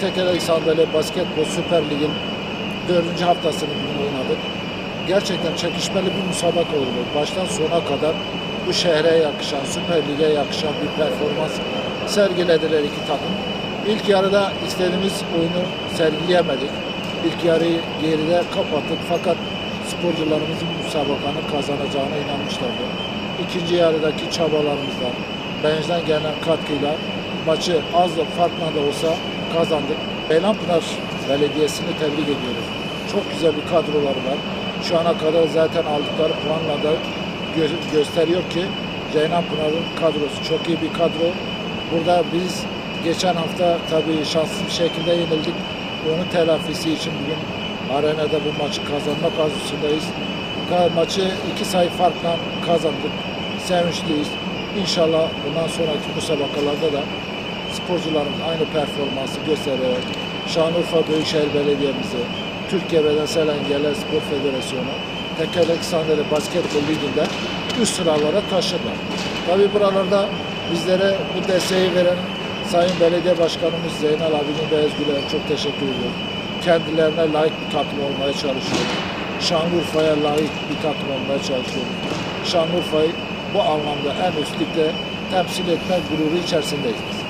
Tekerlek Sandalye Basketbol Süper Lig'in dördüncü haftasını oynadık. Gerçekten çekişmeli bir müsabaka oldu. Baştan sona kadar bu şehre yakışan, Süper Lig'e yakışan bir performans sergilediler iki takım. İlk yarıda istediğimiz oyunu sergileyemedik. İlk yarıyı geride kapattık fakat sporcularımızın müsabakanı kazanacağına inanmışlardı. İkinci yarıdaki çabalarımızla, bench'den gelen katkıyla maçı az da farkla da olsa kazandık. Beylanpınar Belediyesi'ni tebrik ediyoruz. Çok güzel bir kadroları var. Şu ana kadar zaten aldıkları puanla da gö- gösteriyor ki Ceylan Pınar'ın kadrosu çok iyi bir kadro. Burada biz geçen hafta tabii şanssız bir şekilde yenildik. Onun telafisi için bugün arenada bu maçı kazanmak arzusundayız. Maçı iki sayı farkla kazandık. Sevinçliyiz. İnşallah bundan sonraki müsabakalarda da sporcularımız aynı performansı göstererek Şanlıurfa Büyükşehir Belediye'mizi, Türkiye Bedensel Engeller Spor Federasyonu, Tekerlek Sandalye Basketbol Ligi'nde üst sıralara taşırlar. Tabii buralarda bizlere bu desteği veren Sayın Belediye Başkanımız Zeynel abinin Beyaz Güler'e çok teşekkür ediyorum. Kendilerine layık bir takım olmaya çalışıyorum. Şanlıurfa'ya layık bir takım olmaya çalışıyorum. Şanlıurfa'yı bu anlamda en üst temsil etme gururu içerisindeyiz.